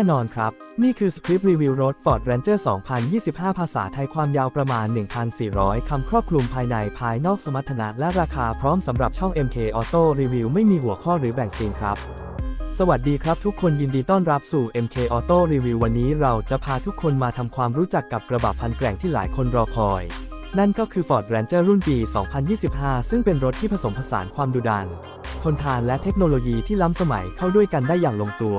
แน่นอนครับ นี่คือสคริปต์รีวิวรถ Ford Ranger 2025 ภาษาไทยความยาวประมาณ 1,400 คำครอบคลุมภายในภายนอกสมรรถนะและราคาพร้อมสำหรับช่อง MK Auto Review ไม่มีหัวข้อหรือแบ่งซีนครับ สวัสดีครับทุกคนยินดีต้อนรับสู่ MK Auto Review วันนี้เราจะพาทุกคนมาทำความรู้จักกับกระบะพันแกร่งที่หลายคนรอคอย นั่นก็คือ Ford Ranger รุ่นปี 2025 ซึ่งเป็นรถที่ผสมผสานความดุดัน ทนทานและเทคโนโลยีที่ล้ำสมัยเข้าด้วยกันได้อย่างลงตัว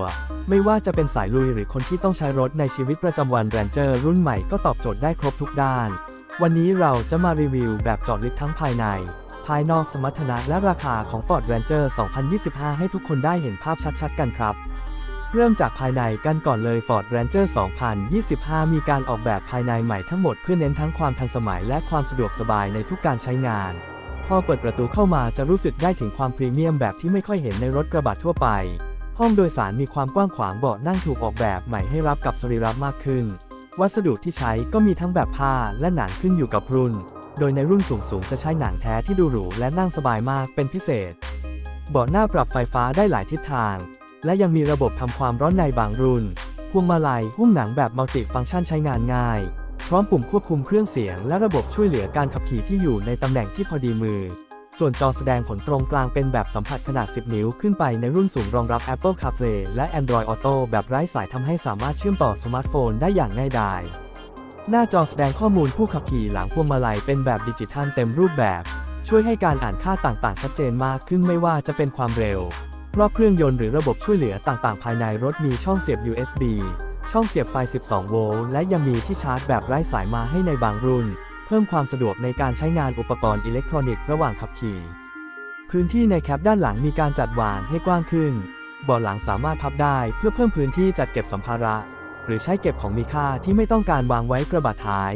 ไม่ว่าจะเป็นสายลุยหรือคนที่ต้องใช้รถในชีวิตประจำวัน Ranger รุ่นใหม่ก็ตอบโจทย์ได้ครบทุกด้าน วันนี้เราจะมารีวิวแบบจอดลึกทั้งภายใน ภายนอกสมรรถนะและราคาของ Ford Ranger 2025 ให้ทุกคนได้เห็นภาพชัดๆ กันครับเริ่มจากภายในกันก่อนเลย Ford Ranger 2025 มีการออกแบบภายในใหม่ทั้งหมดเพื่อเน้นทั้งความทันสมัยและความสะดวกสบายในทุกการใช้งาน อเปิดประตูเข้ามาจะรู้สึกได้ถึงความพรีเมียมแบบที่ไม่ค่อยเห็นในรถกระบะทั่วไป ห้องโดยสารมีความกว้างขวางเบาะนั่งถูกออกแบบใหม่ให้รับกับสรีระมากขึ้น วัสดุที่ใช้ก็มีทั้งแบบผ้าและหนังขึ้นอยู่กับรุ่น โดยในรุ่นสูงๆจะใช้หนังแท้ที่ดูหรูและนั่งสบายมากเป็นพิเศษ เบาะหน้าปรับไฟฟ้าได้หลายทิศทาง และยังมีระบบทำความร้อนในบางรุ่น พวงมาลัยหุ้มหนังแบบมัลติฟังก์ชันใช้งานง่าย ร้อมปุ่มควบคุมเครื่องเสียงและระบบช่วยเหลือการขับขี่ที่อยู่ในตำแหน่งที่พอดีมือ ส่วนจอแสดงผลตรงกลางเป็นแบบสัมผัสขนาด 10 นิ้วขึ้นไปในรุ่นสูงรองรับ Apple CarPlay และ Android Auto แบบไร้สายทำให้สามารถเชื่อมต่อสมาร์ทโฟนได้อย่างง่ายดายหน้าจอแสดงข้อมูลผู้ขับขี่หลังพวงมาลัยเป็นแบบดิจิทัลเต็มรูปแบบ ช่วยให้การอ่านค่าต่างๆ ชัดเจนมากขึ้นไม่ว่าจะเป็นความเร็วรอบเครื่องยนต์หรือระบบช่วยเหลือต่างๆ ภายในรถมีช่องเสียบ USB ช่องเสียบไฟ 12 โวลต์ และยังมีที่ชาร์จแบบไร้สายมาให้ในบางรุ่น เพิ่มความสะดวกในการใช้งานอุปกรณ์อิเล็กทรอนิกส์ระหว่างขับขี่ พื้นที่ในแคปด้านหลังมีการจัดวางให้กว้างขึ้นเบาะหลังสามารถพับได้เพื่อเพิ่มพื้นที่จัดเก็บสัมภาระ หรือใช้เก็บของมีค่าที่ไม่ต้องการวางไว้กระบะท้าย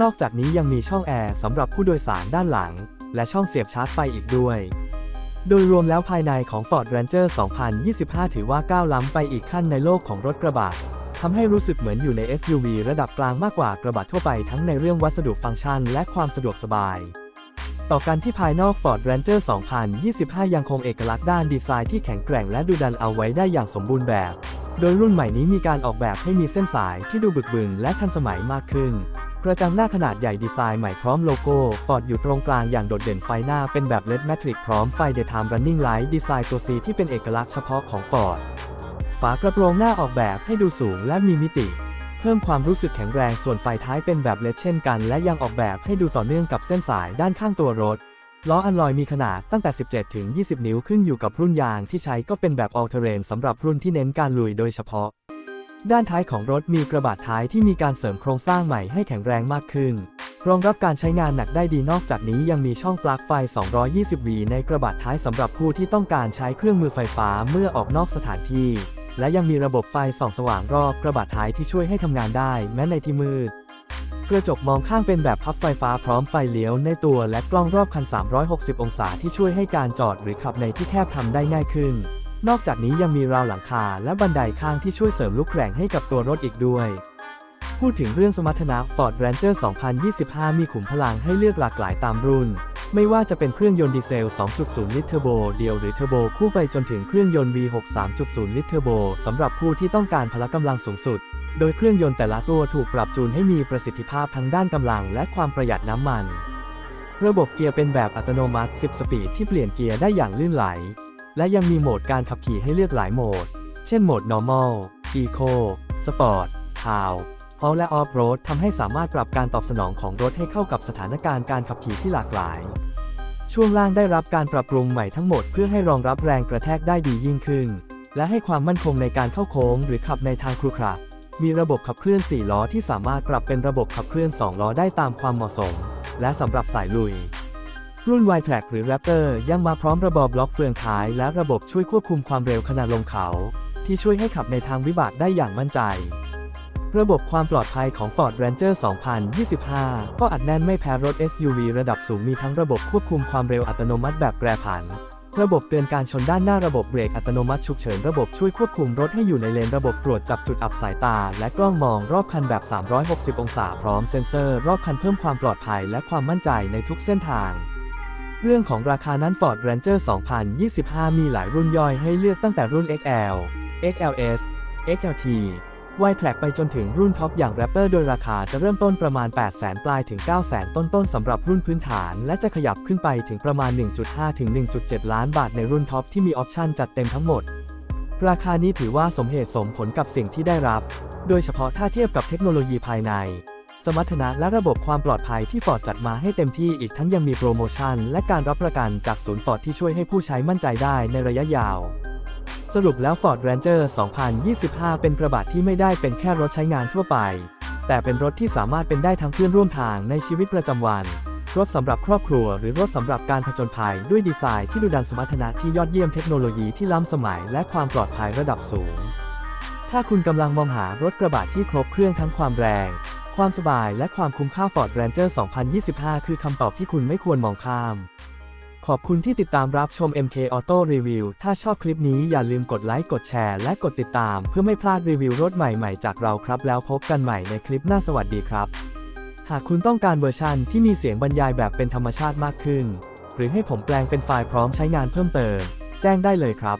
นอกจากนี้ยังมีช่องแอร์สำหรับผู้โดยสารด้านหลัง และช่องเสียบชาร์จไฟอีกด้วย โดยรวมแล้วภายในของ Ford Ranger 2025 ถือว่าก้าวล้ำไปอีกขั้นในโลกของรถกระบะำให้รู้สึกเหมือนอยู่ใน SUV ระดับกลางมากกว่ากระบะทั่วไปทั้งในเรื่องวัสดุฟังก์ชันและความสะดวกสบาย ต่อกันที่ภายนอก Ford Ranger 2025 ยังคงเอกลักษณ์ด้านดีไซน์ที่แข็งแกร่งและดูดันเอาไว้ได้อย่างสมบูรณ์แบบ โดยรุ่นใหม่นี้มีการออกแบบให้มีเส้นสายที่ดูบึกบึนและทันสมัยมากขึ้นกระจังหน้าขนาดใหญ่ดีไซน์ใหม่พร้อมโลโก้ Ford อยู่ตรงกลางอย่างโดดเด่นไฟหน้าเป็นแบบ LED Matrix พร้อมไฟ Daytime Running Light ดีไซน์ตัว C ที่เป็นเอกลักษณ์เฉพาะของ Ford ากระโปรงหน้าออกแบบให้ดูสูงและมีมิติ เพิ่มความรู้สึกแข็งแรงส่วนไฟท้ายเป็นแบบ LED เช่นกัน และยังออกแบบให้ดูต่อเนื่องกับเส้นสายด้านข้างตัวรถ ล้ออันลอยมีขนาดตั้งแต่ 17 ถึง 20 นิ้วขึ้นอยู่กับรุ่นยางที่ใช้ก็เป็นแบบ All Terrain สำหรับรุ่นที่เน้นการลุยโดยเฉพาะ ด้านท้ายของรถมีกระบะท้ายที่มีการเสริมโครงสร้างใหม่ให้แข็งแรงมากขึ้นรองรับการใช้งานหนักได้ดีนอกจากนี้ยังมีช่องปลั๊กไฟ 220V ในกระบะท้ายสำหรับผู้ที่ต้องการใช้เครื่องมือไฟฟ้าเมื่อออกนอกสถานที่ และยังมีระบบไฟส่องสว่างรอบกระบะท้ายที่ช่วยให้ทำงานได้แม้ในที่มืด กระจกมองข้างเป็นแบบพับไฟฟ้าพร้อมไฟเลี้ยวในตัวและกล้องรอบคัน 360 องศาที่ช่วยให้การจอดหรือขับในที่แคบทำได้ง่ายขึ้น นอกจากนี้ยังมีราวหลังคาและบันไดข้างที่ช่วยเสริมลูกแกร่งให้กับตัวรถอีกด้วยพูดถึงเรื่องสมรรถนะ Ford Ranger 2025 มีขุมพลังให้เลือกหลากหลายตามรุ่น ไม่ว่าจะเป็นเครื่องยนต์ดีเซล 2.0 ลิตรเทอร์โบเดียวหรือเทอร์โบคู่ไปจนถึงเครื่องยนต์ V6 3.0 ลิตรเทอร์โบสำหรับผู้ที่ต้องการพละกำลังสูงสุด โดยเครื่องยนต์แต่ละตัวถูกปรับจูนให้มีประสิทธิภาพทั้งด้านกำลังและความประหยัดน้ำมัน ระบบเกียร์เป็นแบบอัตโนมัติ 10 สปีดที่เปลี่ยนเกียร์ได้อย่างลื่นไหล และยังมีโหมดการขับขี่ให้เลือกหลายโหมด เช่นโหมด normal eco sport Tow tow haul และ off road ทำให้สามารถปรับการตอบสนองของรถให้เข้ากับสถานการณ์การขับขี่ที่หลากหลาย ช่วงล่างได้รับการปรับปรุงใหม่ทั้งหมดเพื่อให้รองรับแรงกระแทกได้ดียิ่งขึ้น และให้ความมั่นคงในการเข้าโค้งหรือขับในทางครุขระมีระบบขับเคลื่อน 4 ล้อที่สามารถปรับเป็นระบบขับเคลื่อน 2 ล้อได้ตามความเหมาะสม และสำหรับสายลุย รุ่น y t r a c หรือ Raptor ยังมาพร้อมระบบล็อกเฟืองท้าย และระบบช่วยควบคุมความเร็วขณะลงเขา ที่ช่วยให้ขับในทางวิบากได้อย่างมั่นใจ ระบบความปลอดภัยของ Ford Ranger 2025 ก็อัดแน่นไม่แพ้รถ SUV ระดับสูงมีทั้งระบบควบคุมความเร็วอัตโนมัติแบบแปรผัน ระบบเตือนการชนด้านหน้าระบบเบรกอัตโนมัติฉุกเฉินระบบช่วยควบคุมรถให้อยู่ในเลนระบบตรวจจับจุดอับสายตา และกล้องมองรอบคันแบบ 360 องศาพร้อมเซ็นเซอร์รอบคันเพิ่มความปลอดภัยและความมั่นใจในทุกเส้นทางเรื่องของราคานั้น Ford Ranger 2025 มีหลายรุ่นย่อยให้เลือกตั้งแต่รุ่น XL XLS XLT y t r a c ไปจนถึงรุ่นท็อปอย่าง Raptor โดยราคาจะเริ่มต้นประมาณ 8 0 0 0 0ปลายถึง 9 0 0 0 0ต้นต้นๆสำหรับรุ่นพื้นฐาน และจะขยับขึ้นไปถึงประมาณ 1.5 ถึง 1.7 ล้านบาทในรุ่นท็อปที่มีออปชั่นจัดเต็มทั้งหมด ราคานี้ถือว่าสมเหตุสมผลกับสิ่งที่ได้รับ โดยเฉพาะถ้าเทียบกับเทคโนโลยีภายใน สมรรถนะและระบบความปลอดภัยที่ฟอร์ดจัดมาให้เต็มที่อีกทั้งยังมีโปรโมชั่น และการรับประกันจากศูนย์ฟอร์ดที่ช่วยให้ผู้ใช้มั่นใจได้ในระยะยาว สรุปแล้ว Ford Ranger 2025 เป็นกระบะที่ไม่ได้เป็นแค่รถใช้งานทั่วไป แต่เป็นรถที่สามารถเป็นได้ทั้งเพื่อนร่วมทางในชีวิตประจำวัน รถสำหรับครอบครัวหรือรถสำหรับการผจญภัยด้วยดีไซน์ที่ดูดันสมรรถนะที่ยอดเยี่ยมเทคโนโลยีที่ล้ำสมัยและความปลอดภัยระดับสูง ถ้าคุณกำลังมองหารถกระบะที่ครบเครื่องทั้งความแรง ความสบายและความคุ้มค่า Ford Ranger 2025 คือคำตอบที่คุณไม่ควรมองข้าม ขอบคุณที่ติดตามรับชม MK Auto Review ถ้าชอบคลิปนี้อย่าลืมกดไลค์ กดแชร์ และกดติดตาม เพื่อไม่พลาดรีวิวรถใหม่ๆ จากเราครับ แล้วพบกันใหม่ในคลิปหน้าสวัสดีครับ หากคุณต้องการเวอร์ชันที่มีเสียงบรรยายแบบเป็นธรรมชาติมากขึ้น หรือให้ผมแปลงเป็นไฟล์พร้อมใช้งานเพิ่มเติม แจ้งได้เลยครับ